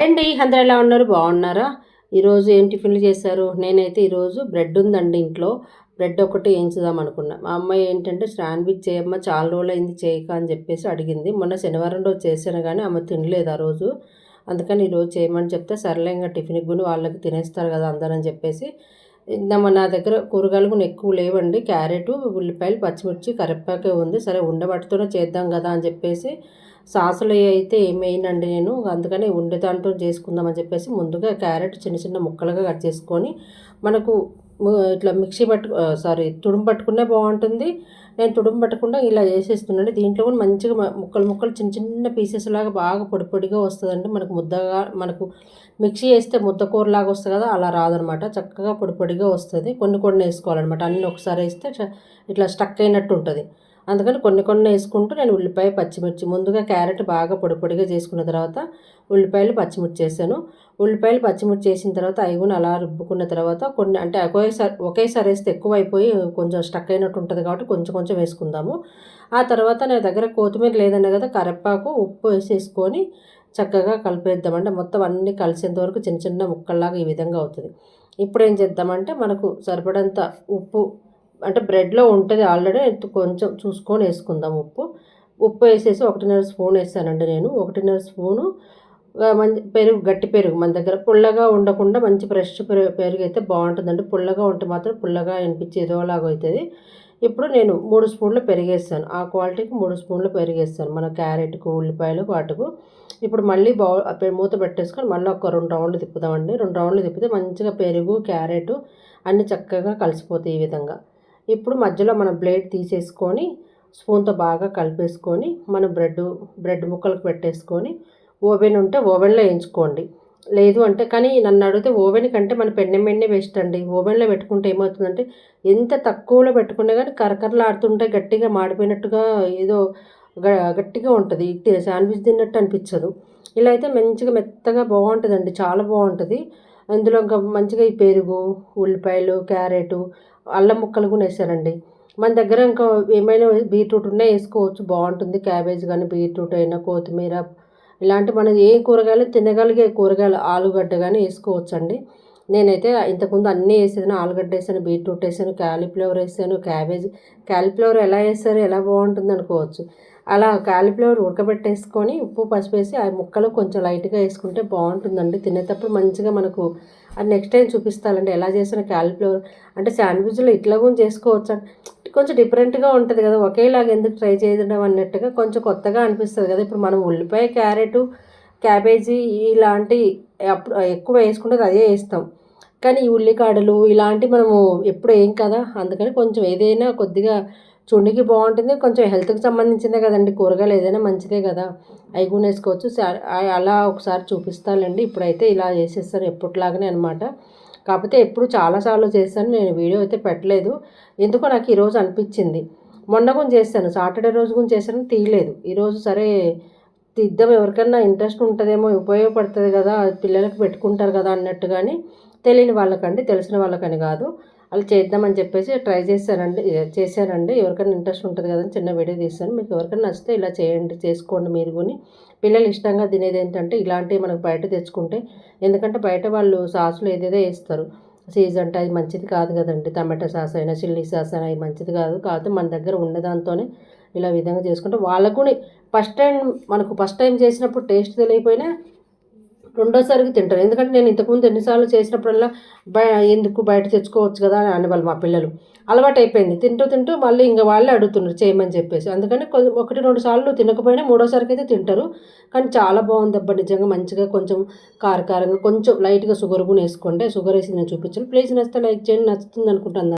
అండి అందరు ఎలా ఉన్నారు? బాగున్నారా? ఈరోజు ఏం టిఫిన్లు చేశారు? నేనైతే ఈరోజు బ్రెడ్ ఉందండి ఇంట్లో. బ్రెడ్ ఒకటి వేయించుదాం అనుకున్నా. మా అమ్మాయి ఏంటంటే శాండ్విచ్ చేయమ్మ చాలా రోజులు అయింది చేయక అని చెప్పేసి అడిగింది. మొన్న శనివారం రోజు చేశాను కానీ ఆమె తినలేదు ఆ రోజు. అందుకని ఈరోజు చేయమని చెప్తే సర్లే ఇంకా టిఫిన్కి కూడా వాళ్ళకి తినేస్తారు కదా అందరని చెప్పేసి ఇందామ నా దగ్గర కూరగాయలు కూడా ఎక్కువ లేవండి. క్యారెట్ ఉల్లిపాయలు పచ్చిమిర్చి కరివేపాకే ఉంది. సరే ఉండబట్టుతోనే చేద్దాం కదా అని చెప్పేసి సాసులు అయితే ఏమేయనండి నేను. అందుకని ఉండే దాంట్లో చేసుకుందామని చెప్పేసి ముందుగా క్యారెట్ చిన్న చిన్న ముక్కలుగా కట్ చేసుకొని మనకు ఇట్లా మిక్సీ పట్టు సారీ తుడుము పట్టుకునే బాగుంటుంది. నేను తుడుము పట్టకుండా ఇలా చేసేస్తున్నాను. దీంట్లో కూడా మంచిగా ముక్కలు ముక్కలు చిన్న చిన్న పీసెస్ లాగా బాగా పొడి పొడిగా వస్తుందండి. మనకు ముద్దగా మనకు మిక్సీ వేస్తే ముద్ద కూరలాగా వస్తుంది కదా అలా రాదనమాట. చక్కగా పొడి పొడిగా వస్తుంది. కొన్ని కొన్ని వేసుకోవాలన్నమాట. అన్నీ ఒకసారి వేస్తే ఇట్లా స్టక్ అయినట్టు ఉంటుంది. అందుకని కొన్ని కొన్ని వేసుకుంటూ నేను ఉల్లిపాయ పచ్చిమిర్చి ముందుగా క్యారెట్ బాగా పొడి పొడిగా చేసుకున్న తర్వాత ఉల్లిపాయలు పచ్చిమిర్చి చేశాను ఉల్లిపాయలు పచ్చిమిర్చి చేసిన తర్వాత అవి అలా రుబ్బుకున్న తర్వాత కొన్ని అంటే ఒకేసారి ఒకేసారి వేస్తే ఎక్కువ అయిపోయి కొంచెం స్టక్ అయినట్టు ఉంటుంది కాబట్టి కొంచెం కొంచెం వేసుకుందాము. ఆ తర్వాత నా దగ్గర కొత్తిమీర లేదన్న కదా కరివేపాకు ఉప్పు వేసేసుకొని చక్కగా కలిపేద్దామంటే మొత్తం అన్నీ కలిసేంత వరకు చిన్న చిన్న ముక్కల్లాగా ఈ విధంగా అవుతుంది. ఇప్పుడు ఏం చేద్దామంటే మనకు సరిపడంత ఉప్పు అంటే బ్రెడ్లో ఉంటుంది ఆల్రెడీ. కొంచెం చూసుకొని వేసుకుందాం ఉప్పు. ఉప్పు వేసేసి ఒకటిన్నర స్పూన్ వేసానండి నేను. ఒకటిన్నర స్పూను మంచి పెరుగు గట్టి పెరుగు మన దగ్గర. పుల్లగా ఉండకుండా మంచి ఫ్రెష్ పెరుగు పెరుగు అయితే బాగుంటుందండి. పుల్లగా ఉంటే మాత్రం పుల్లగా అనిపించి ఏదోలాగా అవుతుంది. ఇప్పుడు నేను మూడు స్పూన్లు పెరిగేస్తాను ఆ క్వాలిటీకి మూడు స్పూన్లు పెరిగేస్తాను మన క్యారెట్కు ఉల్లిపాయలు వాటికు. ఇప్పుడు మళ్ళీ బౌ మూత పెట్టేసుకొని మళ్ళీ ఒక రెండు రౌండ్లు తిప్పుదామండి. రెండు రౌండ్లు తిప్పితే మంచిగా పెరుగు క్యారెట్ అన్నీ చక్కగా కలిసిపోతాయి ఈ విధంగా. ఇప్పుడు మధ్యలో మనం బ్లేడ్ తీసేసుకొని స్పూన్తో బాగా కలిపేసుకొని మనం బ్రెడ్ బ్రెడ్ ముక్కలకు పెట్టేసుకొని ఓవెన్ ఉంటే ఓవెన్లో వేయించుకోండి. లేదు అంటే కానీ నన్ను అడిగితే ఓవెన్ కంటే మన పెన్నె మెండే వేస్ట్ అండి. ఓవెన్లో పెట్టుకుంటే ఏమవుతుందంటే ఎంత తక్కువలో పెట్టుకున్నా కానీ కరకరలాడుతుంటే గట్టిగా మాడిపోయినట్టుగా ఏదో గట్టిగా ఉంటుంది. శాండ్విచ్ తిన్నట్టు అనిపించదు. ఇలా అయితే మంచిగా మెత్తగా బాగుంటుందండి. చాలా బాగుంటుంది. అందులో ఇంకా మంచిగా ఈ పెరుగు ఉల్లిపాయలు క్యారెట్ అల్లం ముక్కలు కూడా వేసానండి మన దగ్గర ఇంకా ఏమైనా బీట్రూట్ ఉన్నా వేసుకోవచ్చు. బాగుంటుంది. క్యాబేజ్ కానీ బీట్రూట్ అయినా కొత్తిమీర ఇలాంటి మనం ఏ కూరగాయలు తినగలిగే కూరగాయలు ఆలుగడ్డ కానీ వేసుకోవచ్చండి. నేనైతే ఇంతకుముందు అన్నీ వేసేదాను ఆలుగడ్డ వేసాను బీట్రూట్ వేసాను క్యాలీఫ్లవర్ వేసాను క్యాబేజ్ క్యాలీఫ్లవర్ ఎలా వేస్తారు ఎలా బాగుంటుంది అనుకోవచ్చు. అలా కాలిఫ్లవర్ ఉడకబెట్టేసుకొని ఉప్పు పసుపు వేసి ఆ ముక్కలు కొంచెం లైట్గా వేసుకుంటే బాగుంటుందండి. తినేటప్పుడు మంచిగా మనకు అది నెక్స్ట్ టైం చూపిస్తానండి ఎలా చేసిన కాలిఫ్లవర్? అంటే శాండ్విచ్లో ఇట్లా కూడా చేసుకోవచ్చు? కొంచెం డిఫరెంట్గా ఉంటుంది కదా ఒకేలాగా ఎందుకు ట్రై చేయడం అన్నట్టుగా కొంచెం కొత్తగా అనిపిస్తుంది కదా. ఇప్పుడు మనం ఉల్లిపాయ క్యారెట్ క్యాబేజీ ఇలాంటి అప్పుడు ఎక్కువ వేసుకుంటే అదే వేస్తాం. కానీ ఈ ఉల్లికాడలు ఇలాంటివి మనము ఎప్పుడు ఏం కదా అందుకని కొంచెం ఏదైనా కొద్దిగా చుండికి బాగుంటుంది. కొంచెం హెల్త్కి సంబంధించిందే కదండి. కూరగాయలు ఏదైనా మంచిదే కదా. అవి కూడా వేసుకోవచ్చు అలా ఒకసారి చూపిస్తానండి ఇప్పుడైతే ఇలా చేసేస్తాను ఎప్పటిలాగానే అనమాట కాకపోతే ఎప్పుడు చాలాసార్లు చేశాను నేను వీడియో అయితే పెట్టలేదు. ఎందుకో నాకు ఈరోజు అనిపించింది. మొన్న కూడా చేశాను. సాటర్డే రోజు కూడా చేశాను. తీయలేదు. ఈరోజు సరే తీద్దాం ఎవరికైనా ఇంట్రెస్ట్ ఉంటుందేమో ఉపయోగపడుతుంది కదా పిల్లలకు పెట్టుకుంటారు కదా అన్నట్టు కానీ తెలియని వాళ్ళకండి తెలిసిన వాళ్ళకని కాదు. అలా చేద్దామని చెప్పేసి ట్రై చేశానండి చేశానండి. ఎవరికైనా ఇంట్రెస్ట్ ఉంటుంది కదని చిన్న వీడియో తీస్తాను. మీకు ఎవరికైనా నచ్చితే ఇలా చేయండి చేసుకోండి మీరు కొని పిల్లలు ఇష్టంగా తినేది ఏంటంటే ఇలాంటివి మనకు బయట తెచ్చుకుంటే ఎందుకంటే బయట వాళ్ళు సాసులు ఏదేదో వేస్తారు. సీజ్ అంటే అది మంచిది కాదు కదండి. టమాటా సాస్ అయినా చిల్లీ సాస్ అయినా అది మంచిది కాదు. కాకపోతే మన దగ్గర ఉన్న దాంతోనే ఇలా విధంగా చేసుకుంటే వాళ్ళకు ఫస్ట్ టైం మనకు ఫస్ట్ టైం చేసినప్పుడు టేస్ట్ తెలియకపోయినా రెండోసారికి తింటారు. ఎందుకంటే నేను ఇంతకుముందు ఎన్నిసార్లు చేసినప్పుడల్లా బయ ఎందుకు బయట తెచ్చుకోవచ్చు కదా అని అనేవాళ్ళు మా పిల్లలు. అలవాటు అయిపోయింది తింటూ తింటూ మళ్ళీ ఇంకా వాళ్ళే అడుగుతున్నారు చేయమని చెప్పేసి. అందుకని ఒకటి రెండు సార్లు తినకపోయినా మూడోసారికి అయితే తింటారు. కానీ చాలా బాగుంది అబ్బా నిజంగా మంచిగా కొంచెం కారకారంగా కొంచెం లైట్గా షుగర్ కూడా వేసుకుంటే షుగర్ వేసి నేను చూపించాను. ప్లీజ్ నచ్చితే లైక్ చేయండి. నచ్చుతుంది అనుకుంటాను